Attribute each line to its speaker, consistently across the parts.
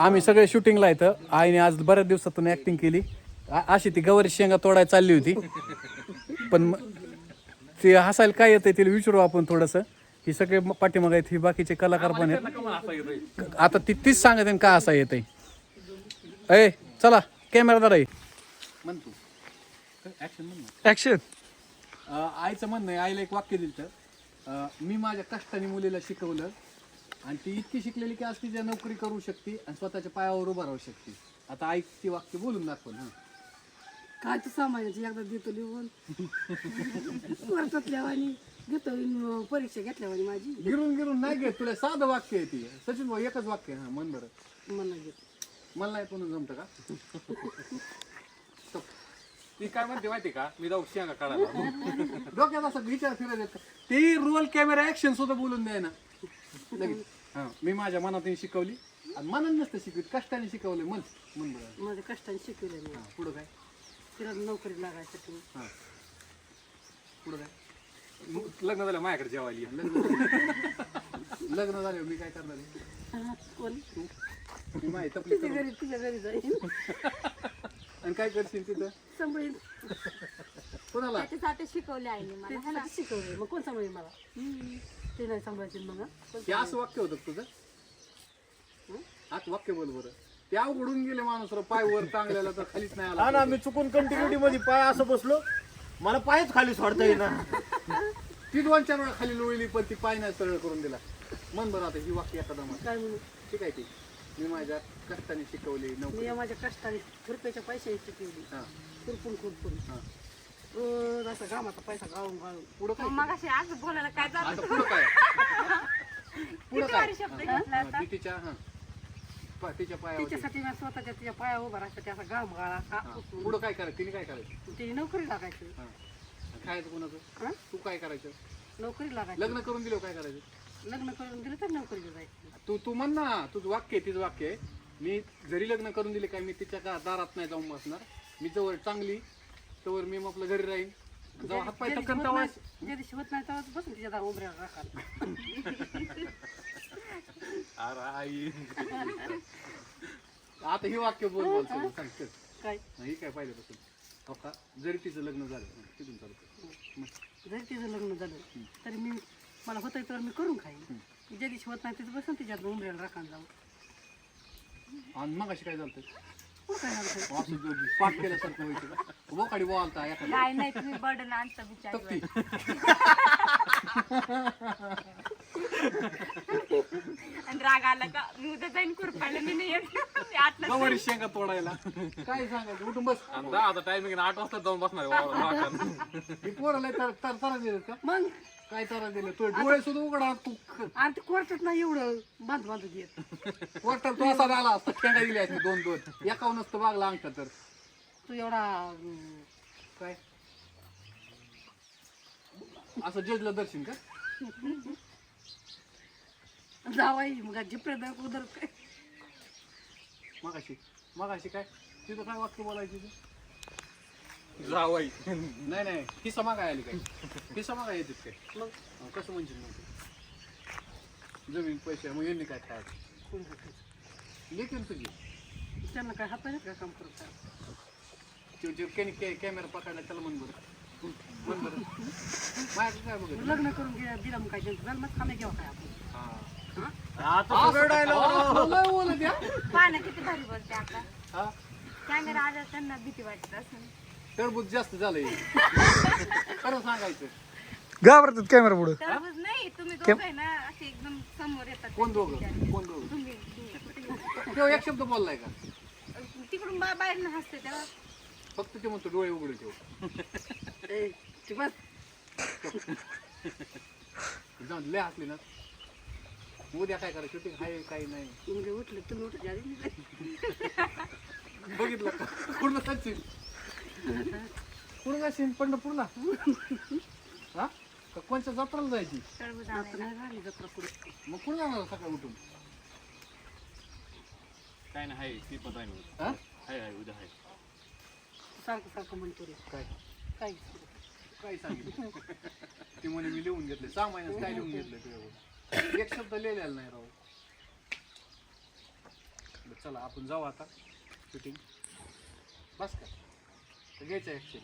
Speaker 1: आम्ही सगळे शूटिंगला येतं आईने आज बऱ्याच दिवसातून ऍक्टिंग केली. आ- अशी ती गवारी शेंगा तोडायला चालली होती. पण म- ते हसायला काय येतंय तिला विचारू आपण थोडंसं. ही सगळे म- पाठीमागे आहेत ही बाकीचे कलाकार पण आहेत. आता ती तीच सांगत आहे का असा येत आहे ए चला कॅमेरादार आहे ऍक्शन अं, आईचं म्हणणं आहे आईला एक वाक्य दिलं तर मी माझ्या कष्टाने मुलीला शिकवलं. आणि ती इतकी शिकलेली की आज ती ज्या नोकरी करू शकते आणि स्वतःच्या पायावर उभं राहू शकते. आता आई ती वाक्य बोलून दाखव ना.
Speaker 2: काय तर सामान्याची एकदा देतो लिहून. वर्षातल्या घेतो इन- परीक्षा घेतल्यावानी माझी.
Speaker 1: गिरून गिरून नाही घेत. तुला साधं वाक्य आहे ती. सचिन भाऊ एकच वाक्य आहे. हा मन बरं.
Speaker 2: मला घेत.
Speaker 1: मला नाही पण जमतं का?
Speaker 3: ती काय म्हणते माहिती का? मी जाऊ शेंगा काढायला.
Speaker 1: डोक्यात असं विचार फिरत येत. ती रोल कॅमेरा ऍक्शन सुद्धा बोलून द्याय ना लगेच. हा मी माझ्या मनातून शिकवली. आणि मनात नसतं शिकवत कष्टाने शिकवलं मन मन बरं.
Speaker 2: माझ्या कष्टाने शिकवलं मी.
Speaker 1: पुढं काय?
Speaker 2: तिला नोकरी लागायसाठी
Speaker 1: हा. पुढं काय?
Speaker 3: लग्न झालं माझ्याकडे जेवायला ये.
Speaker 1: लग्न झाल्यावर मी काय करणार आहे?
Speaker 2: हा, कोण?
Speaker 1: मी माझी तपली
Speaker 2: तिच्या घरी तिच्या घरी जाईन.
Speaker 1: आणि काय करशील तिथं?
Speaker 2: सांभाळीन.
Speaker 1: कोणाला?
Speaker 4: त्याच्यासाठी शिकवले आईने मला है ना?
Speaker 2: तिच्यासाठी शिकवलं मग कोण सांभाळीन मला? ते नाही सांभाळायची मग? कोण
Speaker 1: ते असं वाक्य होतं का तुझं? आज वाक्य बोल बरं. ते अवघडून गेले माणूस पाय वर चांगल्याला तर खालीच नाही
Speaker 5: हा
Speaker 1: आला
Speaker 5: ना मी चुकून कंटिन्युटी मध्ये पाय असं बसलो. मला पायच खाली सोडता येईना.
Speaker 1: ती दोन चार वेळा खाली लोळली पण ती पाय नाही सरळ करून दिला. मन बरं आता ही वाक्य एखादा म्हण.
Speaker 2: काय म्हणू?
Speaker 1: ठीक आहे ती मी माझ्या कष्टाने शिकवली नोकरी.
Speaker 2: मी या माझ्या कष्टाने खुरप्याच्या पैशाने शिकवली.
Speaker 1: हा.
Speaker 2: खुरपून खुरपून.
Speaker 1: हा.
Speaker 2: रोज असा घामाचा पैसा गाळून गाळून
Speaker 1: पुढं काय?
Speaker 4: मग अशी आज बोलायला काय झालं?
Speaker 1: आता पुढं काय? पुढं काय?
Speaker 4: भारी शब्द घेतला
Speaker 1: हा, ती तिच्या हा. पा- तिच्या पायावर
Speaker 2: तिच्यासाठी मी स्वतःच्या तिच्या पाया उभा राहायसाठी असा घाम गाळा हा.
Speaker 1: पुढं काय करायचं? तिने काय करायचं?
Speaker 2: तिची नोकरी लागायची.
Speaker 1: हा. खायचं कोणाचं?
Speaker 2: हा?
Speaker 1: तू काय करायचं?
Speaker 2: नोकरी लागायची.
Speaker 1: लग्न करून दिलं काय करायचं?
Speaker 2: लग्न करून दिलं तर नोकरीला जायचं.
Speaker 1: तू तू म्हण ना तुझं वाक्य आहे तिचं वाक्य आहे. मी जरी लग्न करून दिले काय मी तिच्या का दारात नाही जाऊन बसणार. मी जवळ चांगली तवर मी आपलं घरी राहीन. जेव्हा हात पाय
Speaker 2: ज्या
Speaker 1: टपकन
Speaker 2: दिवशी
Speaker 1: तेव्हा
Speaker 2: होत नाही- ज्या दिवशी होत नाही तेव्हा बसून तिच्या दार उमऱ्याला राखाल
Speaker 3: अरे आई.
Speaker 1: आता हे वाक्य बोल बोल सगळं.
Speaker 2: काय?
Speaker 1: हे काय पाहिल्यापासून? हो का? जरी तिचं लग्न झालं. हं, तिथून चालू कर.
Speaker 2: जरी तिचं लग्न झालं तरी मी मला होतं तर मी करून खाईन ज्या दिवशी होत नाही तिथं बसून तिच्या उमऱ्याला राखाल जाऊ
Speaker 1: आणि मग अशी काय झालं
Speaker 2: मग काय झालं
Speaker 1: असं जो पाठ केल्यासारखं व्हायचं का बोकाडी बोलता एखादा
Speaker 4: काय नाही तुम्ही बर्डन आणता विचार
Speaker 1: तक्ती
Speaker 4: आणि राग आला का मी उद्या जाईन खुरपायला मी नाही येत मी आतलं
Speaker 1: गवारी शेंगा तोडायला काय सांगायचं उठून बस
Speaker 3: आता टायमिंग आठ वाजता जाऊन बसणार आहे वावरात वाटण.
Speaker 1: मी पोराला तर का
Speaker 2: मग
Speaker 1: काय तारा दिलं? तू डोळे सुद्धा उघडा तू
Speaker 2: आणि ते कोर्टात नाही एवढं बांध बांधू देत
Speaker 1: पोर्टल तू असा झाला असता शेंगा दिली असती दोन दोन. एकावन्न नसतं बागला अंगठा तर.
Speaker 2: तू एवढा अं,
Speaker 1: काय? असं जजला दर्शन का?
Speaker 2: जावाई मग जिपरे दर उदर काय?
Speaker 1: मगाशी मगाशी काय? तिथं काय वाक्य बोलायची? तू
Speaker 3: जावई.
Speaker 1: नाही नाही. हिस्सा मागाय आली काय हिस्सा मागाय येतात काय?
Speaker 2: मग?
Speaker 1: कसं म्हणजे मग? जमीन पैसे मग यांनी काय खायचं?
Speaker 2: कोण खायचं?
Speaker 1: ना तुझी.
Speaker 2: त्यांना काय हात नाही का काम करत काय
Speaker 1: कॅमेरा पकडला त्याला म्हण बरं. म्हण बरं. काय
Speaker 2: लग्न करून घे दिला मग काय त्यांचं? झालं मग खाणे घेऊ काय आपण?
Speaker 5: आता सगळं डायलॉग
Speaker 4: पानं किती भारी बोलते आता.
Speaker 1: हा?
Speaker 4: कॅमेरा आला त्यांना भीती वाटत असं
Speaker 1: टरबूज जास्त झालंय. खरं सांगायचं.
Speaker 5: घाबरतात कॅमेरा पुढे.
Speaker 4: नाही तुम्ही दोघं आहे ना असे एकदम समोर येतात.
Speaker 1: कोण दोघं? कोण दोघं?
Speaker 4: तुम्ही तुम्ही-
Speaker 1: तेव्हा एक शब्द बोललाय का?
Speaker 4: तिकडून बा- बाहेर हसते तेव्हा.
Speaker 1: फक्त ते म्हणतो डोळे उघडे ठेव.
Speaker 2: ए, ती बस.
Speaker 1: जाऊन लय हसली ना. उद्या काय करायचं? शूटिंग आहे काही नाही.
Speaker 2: उठले तुम्ही मी
Speaker 1: बघितलं. का पूर्ण सचिन पूर्ण जाशील? पंढरपूरला हा? का कोणच्या जत्राला जायची? मग कुठं जाणार सकाळी उठून?
Speaker 3: काय नाही आहे ती पण आहे
Speaker 1: हा?
Speaker 3: आहे आहे उद्या आहे
Speaker 2: सारखं सारखं म्हणतो रे.
Speaker 1: काय?
Speaker 2: काय?
Speaker 1: काय सांगितलं? ते म्हणे मी लिहून घेतले. सहा महिन्यात काय लिहून घेतलं तुझ्यावर एक शब्द लिहिलेला नाही राव. चला आपण जाऊ आता. शूटिंग बस का? घ्यायचं ऍक्शन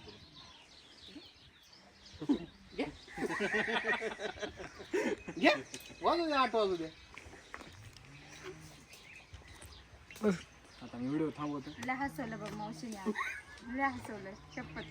Speaker 6: घे वाजू दे आठ वाजू दे
Speaker 7: आता मी व्हिडिओ थांबवतो
Speaker 4: लय हसवलं बघ मावशीने आज. लय हसवलं शपथ.